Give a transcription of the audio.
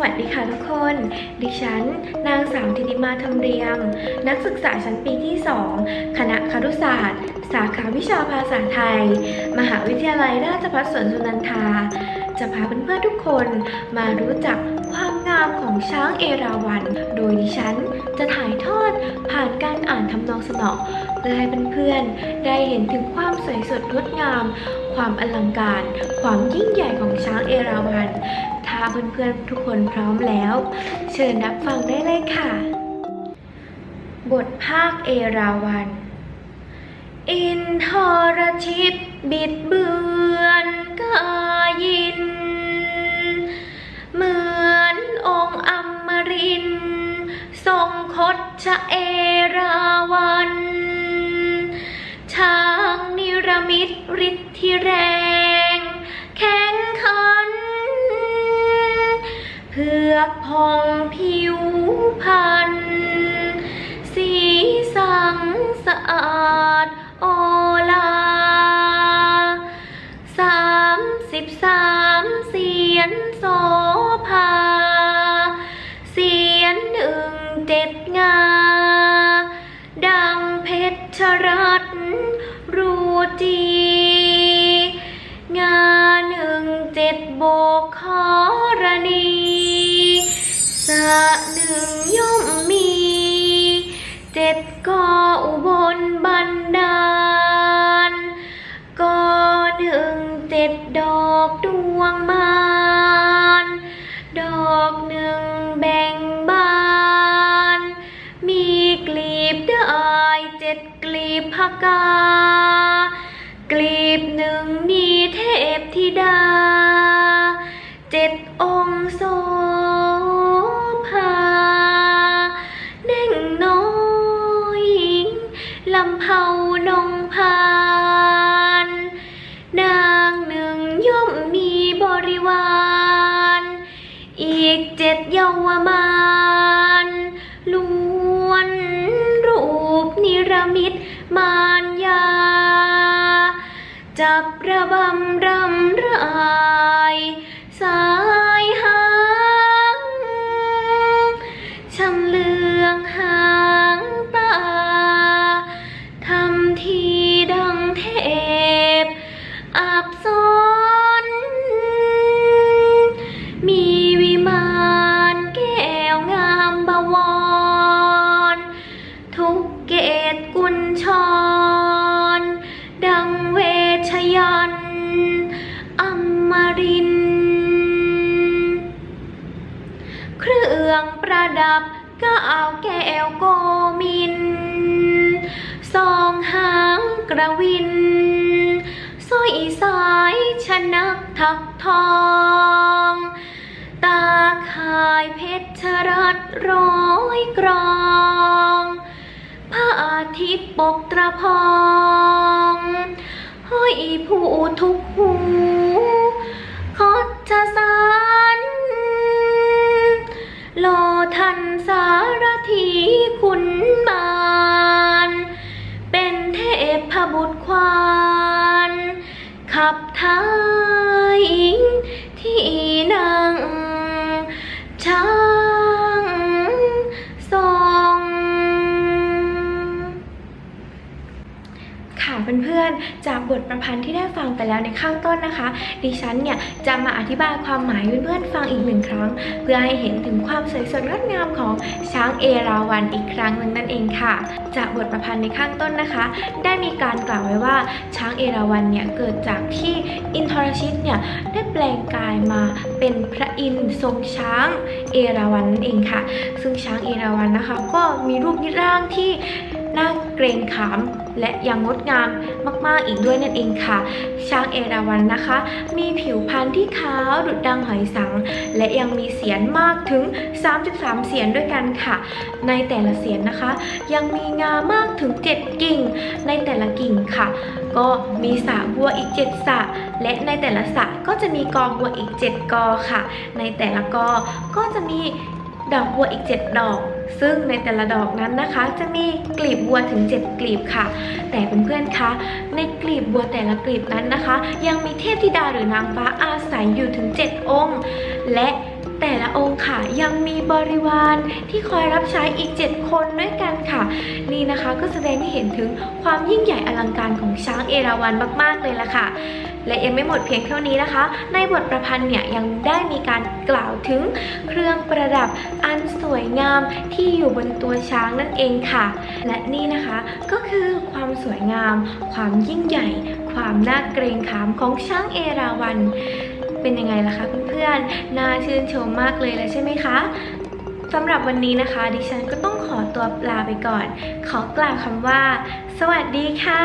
วัสดีค่ะทุกคน ดิฉัน นางสาวธิติมาธรรมเรียม นักศึกษาชั้นปีที่ 2 คณะครุศาสตร์ สาขาวิชาภาษาไทย มหาวิทยาลัยราชภัฏสวนสุนันทา จะพาเพื่อนๆทุกคนมารู้จักความงามของช้างเอราวัณ โดยดิฉันจะถ่ายทอดผ่านการอ่านทำนองสนอเพื่อให้เพื่อนๆได้เห็นถึงความสวยสดงดงาม ความอลังการ ความยิ่งใหญ่ของช้างเอราวัณ ถ้าเพื่อนๆทุกคนพร้อมแล้ว เชิญรับฟังได้เลยค่ะ บทภาคเอราวัณอินทรชิตบิดเบือนกายิน เหมือนองค์อมริน ทรงคดชะเอราวันช้างนิรมิตฤทธิแรงแข็ อกพองผิวพันสีสังสะอาดโอลาสามสิบสามเสียนโสภาเสียนหนึ่งเจ็ดงา ดังเพชรรัตน์รูจี หนึ่งย่อมมี เจ็ดกออุบลบันดาลกอหนึ่งเจ็ดดอกดวงมานดอกหนึ่งแบ่งบาน มีกลีบได้เจ็ดกลีบพกา ลำเผานงพาน นางหนึ่งย่อมมีบริวาร อีกเจ็ดเยาวมานล้วนรูปนิรมิตมารยา จับระบำรำรา รื่องประดับก้าแก้วโกมินสองหางกระวินสร้อยสายชนักถักทอง ตาขายเพชรรัตร้อยกรองพระอาทิตย์ปกตระพอง ควานขับท้ายที่นา จากบทประพันธ์ที่ได้ฟังไปแล้วในข้างต้นนะคะ ดิฉันเนี่ยจะมาอธิบายความหมายเพื่อนๆฟังอีกหนึ่งครั้ง เพื่อให้เห็นถึงความสวยสดงดงามของช้างเอราวัณอีกครั้งหนึ่งนั่นเองค่ะ จากบทประพันธ์ในข้างต้นนะคะ ได้มีการกล่าวไว้ว่าช้างเอราวัณเนี่ยเกิดจากที่อินทรชิตเนี่ยได้แปลงกายมาเป็นพระอินทร์ทรงช้างเอราวัณนั่นเองค่ะ ซึ่งช้างเอราวัณนะคะ ก็มีรูปร่างที่ น่าเกรงขาม และยังงดงามมากๆอีกด้วยนั่นเองค่ะ ช้างเอราวัณนะคะ มีผิวพรรณที่ขาวดุจดังหอยสัง และยังมีเสียนมากถึง 33 เสียนด้วยกันค่ะ ในแต่ละเสียนนะคะ ยังมีงามากถึง 7 กิ่ง ในแต่ละกิ่งค่ะ ก็มีสระบัวอีก 7สระและในแต่ละสระก็จะมีกอบัวอีก 7 กอค่ะ ในแต่ละกอก็จะมีดอกบัวอีก 7 ดอก ซึ่งในแต่ละดอกนั้นนะคะ จะมีกลีบบัวถึง 7 กลีบค่ะ แต่เพื่อนๆคะในกลีบบัวแต่ละกลีบนั้นนะคะ ยังมีเทพธิดาหรือนางฟ้าอาศัยอยู่ถึง 7 องค์ และ แต่ละองค์ค่ะยังมีบริวารที่คอยรับใช้อีก 7 คนด้วยกันค่ะ นี่นะคะก็แสดงให้เห็นถึงความยิ่งใหญ่อลังการของช้างเอราวัณมาก ๆ เลยล่ะค่ะ และยังไม่หมดเพียงเท่านี้นะคะ ในบทประพันธ์เนี่ยยังได้มีการกล่าวถึงเครื่องประดับอันสวยงามที่อยู่บนตัวช้างนั่นเองค่ะ และนี่นะคะก็คือความสวยงาม ความยิ่งใหญ่ ความน่าเกรงขามของช้างเอราวัณ เป็นยังไงล่ะคะเพื่อนๆ น่าชื่นชมมากเลยแล้วใช่ไหมคะสำหรับวันนี้นะคะ ดิฉันก็ต้องขอตัวลาไปก่อน ขอกล่าวคำว่า สวัสดีค่ะ